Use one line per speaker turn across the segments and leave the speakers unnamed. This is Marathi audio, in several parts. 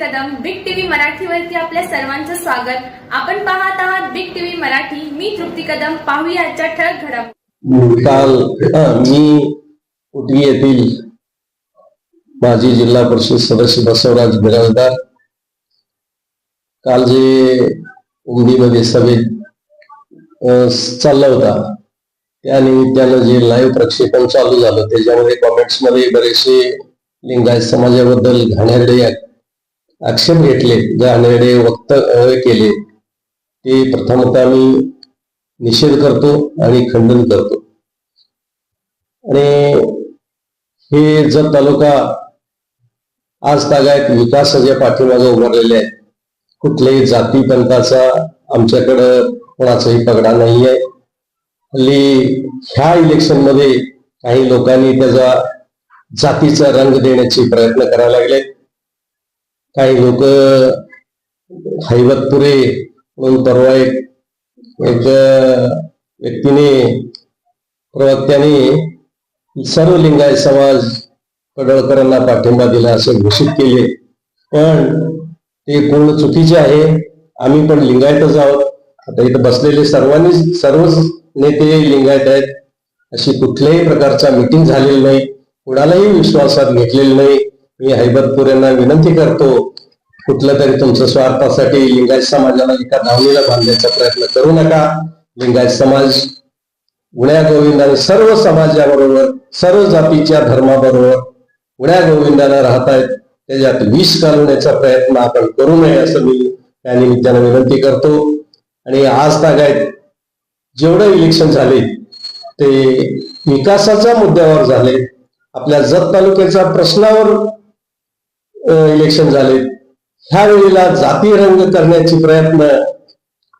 कदम बिग टीव्ही मराठीवरती आपल्या सर्वांचं स्वागत. आपण पाहत आहात बिग टीव्ही मराठी. मी तृप्ती कदम. पाहूया आजच्या ठळक घडामोडी
काल मी उटवी येथील माजी जिल्हा परिषद सदस्य बसवराज बिराजदार. काल जे उमदीमध्ये सभेत चालला होता त्या निमित्तानं जे लाईव्ह प्रक्षेपण चालू झालं त्याच्यामध्ये कॉमेंट्समध्ये बरेचसे लिंगायत समाजाबद्दल घाणेरडे आक्षेप घेतले. घाणेरडे वक्तव्य केले ते प्रथमतः मी निषेध करतो आणि खंडन करतो. आणि हे जर तालुका आज तागायत विकासाच्या पाठीमागे उभारलेले आहे कुठल्याही जाती पंथाचा आमच्याकडं कोणाचाही पगडा नाही आहे. हल्ली ह्या इलेक्शनमध्ये काही लोकांनी त्याचा जातीचा रंग देण्याचे प्रयत्न करायला लागले काही लोक हैबतपुरे म्हणून परवा एक एक व्यक्तीने प्रवक्त्याने सर्व लिंगायत समाज कडळकरांना पाठिंबा दिला असे घोषित केले. पण ते पूर्ण चुकीचे आहे. आम्ही पण लिंगायतच आहोत. आता इथं बसलेले सर्वांनी सर्वच नेते लिंगायत आहेत. अशी कुठल्याही प्रकारचा मिटिंग झालेली नाही. कुणालाही विश्वासात घेतलेली नाही. मी हैबतपूर यांना विनंती करतो कुठलं तरी तुमच्या स्वार्थासाठी लिंगायत समाजाला एका धावणीला बांधण्याचा प्रयत्न करू नका. लिंगायत समाज गुण्या गोविंदाने सर्व समाजाबरोबर सर्व जातीच्या धर्माबरोबर गुण्या गोविंदाने राहत आहेत त्याच्यात विष घालवण्याचा प्रयत्न आपण करू नये असं मी त्या निमित्तानं विनंती करतो. आणि आज तागायत जेवढं इलेक्शन झाले ते विकासाच्या मुद्द्यावर झाले. आपल्या जत तालुक्याच्या प्रश्नावर इलेक्शन झाले. ह्या वेळेला जाती रंग करण्याचे प्रयत्न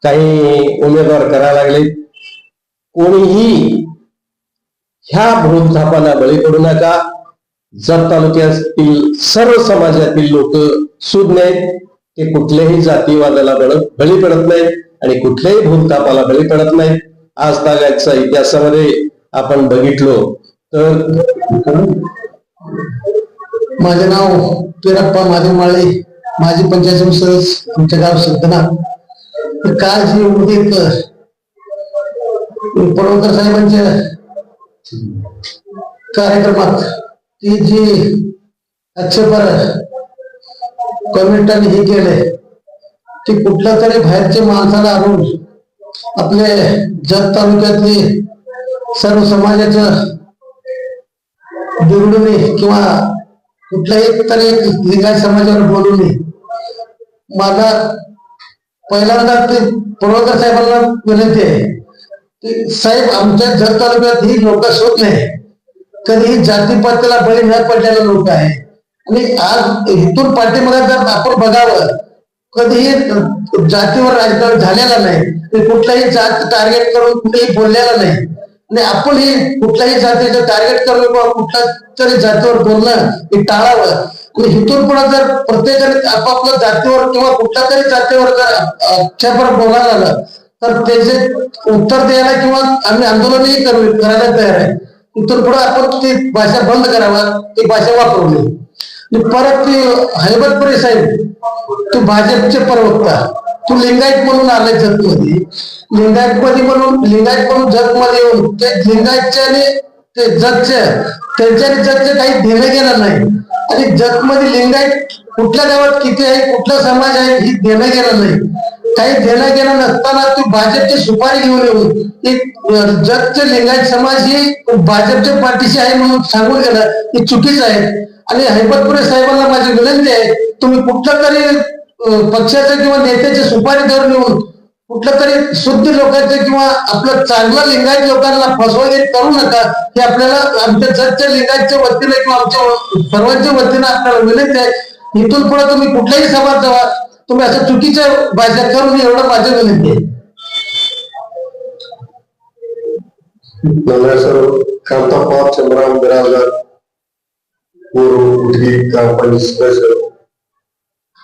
काही उमेदवार करायला लागले. कोणीही ह्या भूलथापाला बळी पडू नका. जत तालुक्यातील सर्व समाजातील लोक सुज्ञ आहेत. ते कुठल्याही जातीवादाला बळ बळी पडत नाहीत आणि कुठल्याही भूलथापाला बळी पडत नाहीत. आज तागाच्या इतिहासामध्ये आपण बघितलो तर
माझे नाव पिरप्पा महादेव माळे माझी पंचायत समिती सदस्य आमच्या गाव सिद्धना काल जी उदित पडवकर साहेबांच्या कार्यक्रमात ती जी आक्षेपार कमेंटाने हे केले की कुठल्या तरी बाहेरच्या माणसाला आणून आपले जत तालुक्यातली सर्व समाजाच्या दुर्गुणी किंवा कुठल्याही तर एक लिंगायत समाजावर बोलू नये. माझा पहिल्यांदा ते पडवकर साहेबांना विनंती आहे की साहेब आमच्या जर तालुक्यात ही लोक शोध नाही कधीही जातीपातीला बळी न पडलेले लोक आहे आणि आज इथून पार्टीमध्ये जर आपण बघावं कधीही जातीवर राजकारण झालेला नाही. कुठलाही जात टार्गेट करून कुठेही बोललेला नाही. आणि आपण हे कुठल्याही जातीचं टार्गेट करणं किंवा कुठल्या तरी जातीवर बोलणं हे टाळावं. आणि इथून पुढे जर प्रत्येकाने आपापल्या जातीवर किंवा कुठल्या तरी जातीवर जर आक्षेपार बोलायला आलं तर त्याचे उत्तर द्यायला किंवा आम्ही आंदोलनही करू करायला तयार आहे. इथून पुढे आपण ती भाषा बंद करावा ती भाषा वापरू नये. परत ती हैबतपुरे साहेब तू भाजपचे प्रवक्ता. तू लिंगायत म्हणून आलाय जगमध्ये. लिंगायत मध्ये म्हणून लिंगायत म्हणून जगमध्ये येऊन ते लिंगायतच्याने ते जगच्या त्यांच्याने जगचे काही देणं घेणं नाही. आणि जगमध्ये लिंगायत कुठल्या गावात किती आहे कुठला समाज आहे ही देणं घेणं नाही. काही देणं घेणं नसताना तू भाजपची सुपारी घेऊन येऊन एक जगचे लिंगायत समाज ही भाजपच्या पाठीशी आहे म्हणून सांगून गेलं हे चुकीचं आहे. आणि हैबतपुरे साहेबांना माझी विनंती आहे तुम्ही कुठलं तरी पक्षाचं किंवा नेत्याचे सुपारी धरून येऊन कुठलं तरी शुद्ध लोकांचं किंवा आपलं चांगलं लिंगायत लोकांना फसवणे करू नका हे आपल्याला आमच्या जगच्या लिंगायतच्या वतीने किंवा आमच्या सर्वांच्या वतीने आपल्याला विनंती आहे. इथून पुढे तुम्ही कुठल्याही समाज जावा तुम्ही असं चुकीच्या भाषा करून एवढं माझ्या विनंती आहे.
कामता पवार चंद्राम बिराजदार पूर्व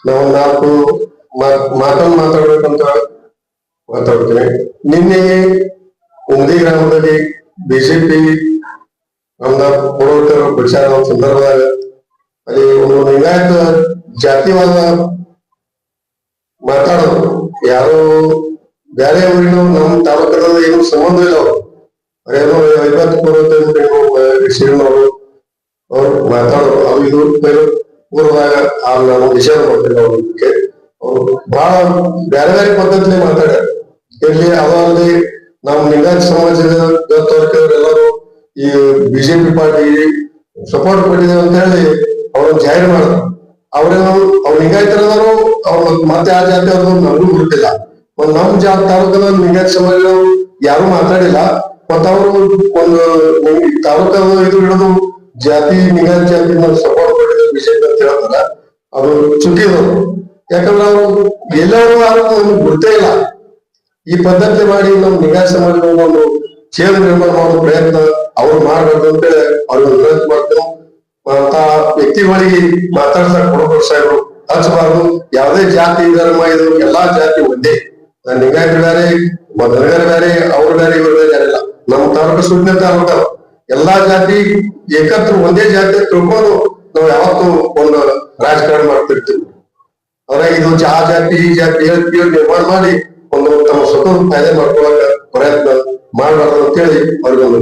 ನಾವು ನಾಲ್ಕು ಮಾತನ್ನು ಮಾತಾಡ್ಬೇಕಂತ ಮಾತಾಡ್ತೇನೆ ನಿನ್ನೆ ಉಮದಿ ಗ್ರಾಮದಲ್ಲಿ ಬಿಜೆಪಿ ನಮ್ದ ಪುರೋಹಿತರ ಪ್ರಚಾರ ಸಂದರ್ಭದಾಗ ಅಲ್ಲಿ ಒಂದು ಲಿಂಗಾಯತ ಜಾತಿವಾದ ಮಾತಾಡೋದು ಯಾರು ಬೇರೆ ಊರಿನ ನಮ್ಮ ತಾಲೂಕದಲ್ಲಿ ಏನು ಸಂಬಂಧ ಇಲ್ಲ ಅವರು. ಐವತ್ತು ಬರುತ್ತೆ ಶ್ರೀನವರು ಅವ್ರು ಮಾತಾಡೋರು. ಅವ್ರು ಇದು ಆ ನಾನು ವಿಷಯ ಕೊಟ್ಟಿಲ್ಲ ಅವ್ರಿಗೆ ಅವ್ರು ಬಹಳ ಬೇರೆ ಬೇರೆ ಪದ್ಧತಿಲಿ ಮಾತಾಡ್ಯಾರ. ಇಲ್ಲಿ ಅದಲ್ಲಿ ನಮ್ ಲಿಂಗಾಯತ ಸಮಾಜದ ಎಲ್ಲರೂ ಈ ಬಿಜೆಪಿ ಪಾರ್ಟಿ ಸಪೋರ್ಟ್ ಕೊಟ್ಟಿದ್ದೇವೆ ಅಂತ ಹೇಳಿ ಅವ್ರನ್ನ ಜಾಹೀರ್ ಮಾಡಿದ್ರು. ಅವ್ರೇನು ಅವ್ರು ಲಿಂಗಾಯತರದಾರು ಅವ್ರ ಮತ್ತೆ ಆ ಜಾತಿ ಅವ್ರದ್ದು ನಮಗೂ ಗೊತ್ತಿಲ್ಲ ಒಂದ್ ನಮ್ ಜಾತಿ ತಾಲೂಕದ ಲಿಂಗಾಯತ ಸಮಾಜ ಯಾರು ಮಾತಾಡಿಲ್ಲ. ಮತ್ತ ಅವರು ಒಂದು ಒಂದು ತಾಲೂಕದ ಇದು ಹಿಡಿದು ಜಾತಿ, ಲಿಂಗಾಯತ ಜಾತಿ ಸಪೋರ್ಟ್ ಬಿಜೆಪಿ ಅಂತ ಹೇಳ್ತಾರ ಅದು ಚುಕ್ಕಿದ್ರು ಯಾಕಂದ್ರೆ ಅವರು ಎಲ್ಲರೂ ನಮ್ಗೆ ಗೊತ್ತೇ ಇಲ್ಲ. ಈ ಪದ್ಧತಿ ಮಾಡಿ ನಮ್ಮ ನಿಗಾಯ ಸಮಾಜದ ಒಂದು ಛೇದ ನಿರ್ಮಾಣ ಮಾಡೋ ಪ್ರಯತ್ನ ಅವ್ರು ಮಾಡಬೇಕು ಅಂತೇಳಿ ಅವ್ರಿಗೆ ವಿನಂತಿ ಮಾಡ್ತೇವೆ ಅಂತ ವ್ಯಕ್ತಿಗಳಿಗೆ ಮಾತಾಡ್ಸಕ್ ಕೊಡಬೇಕು ಸಾಹೇಬರು ಹಚ್ಚಬಾರ್ದು ಯಾವುದೇ ಜಾತಿ ಧರ್ಮ ಇದು ಎಲ್ಲಾ ಜಾತಿ ಒಂದೇ. ನಾನು ಲಿಂಗಾಯತ ಬೇರೆ ಮೊದಲಗಾರ ಬೇರೆ, ಅವ್ರು ಬೇರೆ, ಇವ್ರು ಬೇರೆ ಯಾರಿಲ್ಲ ನಮ್ಮ ತಾಲೂಕು ಸುಮ್ಮನೆ ತಾಲೂಕ ಎಲ್ಲಾ ಜಾತಿ ಏಕತ್ರ ಒಂದೇ ಜಾತಿ ತಿಳ್ಕೊಂಡು ನಾವು ಯಾವತ್ತು ಒಂದು ರಾಜಕಾರಣ ಮಾಡ್ತಿರ್ತೀವಿ. ಅವ್ರ, ಇದು ಆ ಜಾತಿ ಈ ಜಾತಿ ಹೇಳ್ತೀವಿ ನಿರ್ಮಾಣ ಮಾಡಿ ಒಂದು ತಮ್ಮ ಸ್ವತಂತ್ರ ಕಾಯ್ದೆ ಮಾಡ್ಕೊಳಕ ಪ್ರಯತ್ನ ಮಾಡಬಾರ್ದು ಅಂತೇಳಿ ಅವ್ರಿಗೆ ಒಂದು